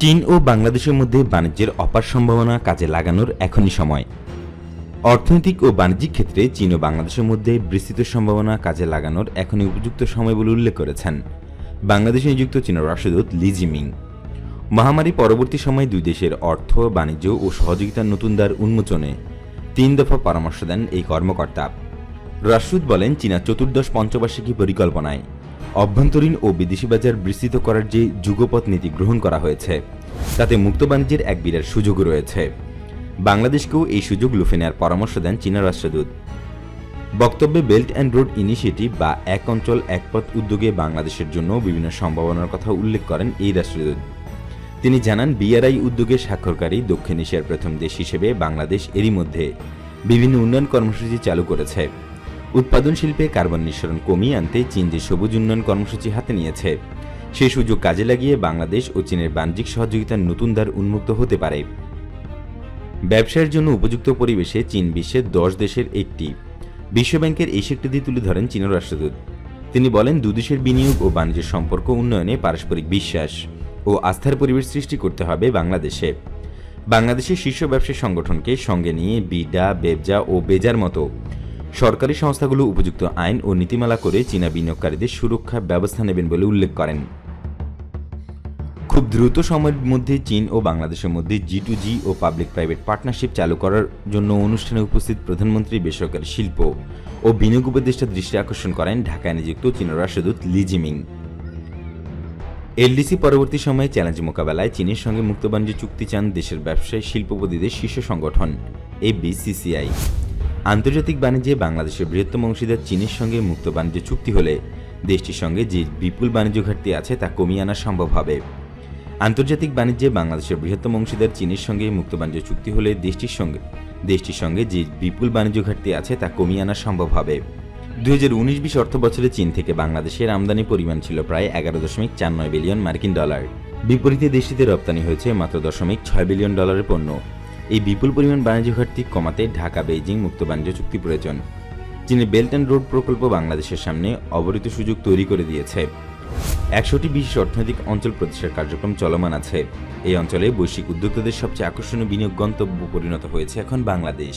চীন ও বাংলাদেশের মধ্যে বাণিজ্যের অপার সম্ভাবনা কাজে লাগানোর এখনই সময়। অর্থনৈতিক ও বাণিজ্যিক ক্ষেত্রে চীন ও বাংলাদেশের মধ্যে বিস্তৃত সম্ভাবনা কাজে লাগানোর এখনই উপযুক্ত সময় বলে উল্লেখ করেছেন বাংলাদেশে নিযুক্ত চীনের রাষ্ট্রদূত লি জিমিং। মহামারী পরবর্তী সময়ে দুই দেশের অর্থ, বাণিজ্য ও সহযোগিতার নতুন দ্বার উন্মোচনে তিন দফা পরামর্শ দেন এই কর্মকর্তা। রাষ্ট্রদূত বলেন চীনা চতুর্দশ পঞ্চবার্ষিকী পরিকল্পনায় অভ্যন্তরীণ ও বিদেশি বাজার বিস্তৃত করার যে যুগপথ নীতি গ্রহণ করা হয়েছে, তাতে মুক্ত বাণিজ্যের এক বিরাট সুযোগ রয়েছে। বাংলাদেশকেও এই সুযোগ লুফে নেওয়ার পরামর্শ দেন চীনা রাষ্ট্রদূত। বক্তব্যে বেল্ট অ্যান্ড রোড ইনিশিয়েটিভ বা এক অঞ্চল, এক পথ উদ্যোগে বাংলাদেশের জন্য বিভিন্ন সম্ভাবনার কথা উল্লেখ করেন এই রাষ্ট্রদূত। তিনি জানান, বিআরআই উদ্যোগে স্বাক্ষরকারী দক্ষিণ এশিয়ার প্রথম দেশ হিসেবে বাংলাদেশ এরই মধ্যে বিভিন্ন উন্নয়ন কর্মসূচি চালু করেছে। উৎপাদন শিল্পে কার্বন নিঃসরণ কমিয়ে আনতে চীন যে সবুজ উন্নয়ন কর্মসূচি হাতে নিয়েছে সেই সুযোগ কাজে লাগিয়ে বাংলাদেশ ও চীনের বাণিজ্যিক সহযোগিতার নতুন দ্বার উন্মুক্ত হতে পারে। ব্যবসায়ের জন্য উপযুক্ত পরিবেশে চীন বিশ্বের দশ দেশের একটি। বিশ্বব্যাংকের এই স্বীকৃতি তুলে ধরেন চীনের রাষ্ট্রদূত। তিনি বলেন দুদেশের বিনিয়োগ ও বাণিজ্য সম্পর্ক উন্নয়নে পারস্পরিক বিশ্বাস ও আস্থার পরিবেশ সৃষ্টি করতে হবে বাংলাদেশে। বাংলাদেশের শীর্ষ ব্যবসায়ী সংগঠনকে সঙ্গে নিয়ে বিডা, বেবজা ও বেজার মতো সরকারি সংস্থাগুলো উপযুক্ত আইন ও নীতিমালা করে চীনা বিনিয়োগকারীদের সুরক্ষা ব্যবস্থা নেবেন বলে উল্লেখ করেন। খুব দ্রুত সময়ের মধ্যে চীন ও বাংলাদেশের মধ্যে জি টু জি ও পাবলিক প্রাইভেট পার্টনারশিপ চালু করার জন্য অনুষ্ঠানে উপস্থিত প্রধানমন্ত্রী বেসরকারি শিল্প ও বিনিয়োগ উপদেষ্টা দৃষ্টি আকর্ষণ করেন ঢাকায় নিযুক্ত চীনের রাষ্ট্রদূত লি জিমিং। এলডিসি পরবর্তী সময়ে চ্যালেঞ্জ মোকাবেলায় চীনের সঙ্গে মুক্ত বাণিজ্য চুক্তি চান দেশের ব্যবসায়ী শিল্পপতিদের শীর্ষ সংগঠন এবিসিসিআই আন্তর্জাতিক বাণিজ্যে বাংলাদেশের বৃহত্তম অংশীদার চীনের সঙ্গে মুক্ত বাণিজ্য চুক্তি হলে দেশটির সঙ্গে যে বিপুল বাণিজ্য ঘাটতি আছে তা কমিয়ে আনা সম্ভব হবে। আন্তর্জাতিক বাণিজ্যে বাংলাদেশের বৃহত্তম অংশীদার চীনের সঙ্গে মুক্ত বাণিজ্য চুক্তি হলে দেশটির সঙ্গে দেশটির সঙ্গে যে বিপুল বাণিজ্য ঘাটতি আছে তা কমিয়ে আনা সম্ভব হবে। দুই হাজার উনিশ বিশ অর্থ বছরে চীন থেকে বাংলাদেশের আমদানি পরিমাণ ছিল প্রায় এগারো দশমিক চার নয় বিলিয়ন মার্কিন ডলার। বিপরীতে দেশটিতে রপ্তানি হয়েছে মাত্র দশমিক ছয় বিলিয়ন ডলারের পণ্য। এই বিপুল পরিমাণ বাণিজ্য ঘাটতি কমাতে ঢাকা, বেইজিং মুক্ত বাণিজ্য চুক্তি প্রয়োজন। চীনের বেল্ট অ্যান্ড রোড প্রকল্প বাংলাদেশের সামনে অবরিত সুযোগ তৈরি করে দিয়েছে। একশোটি বিশেষ অর্থনৈতিক অঞ্চল প্রতিষ্ঠার কার্যক্রম চলমান আছে। এই অঞ্চলে বৈশ্বিক উদ্যোক্তাদের সবচেয়ে আকর্ষণীয় বিনিয়োগ গন্তব্য পরিণত হয়েছে এখন বাংলাদেশ।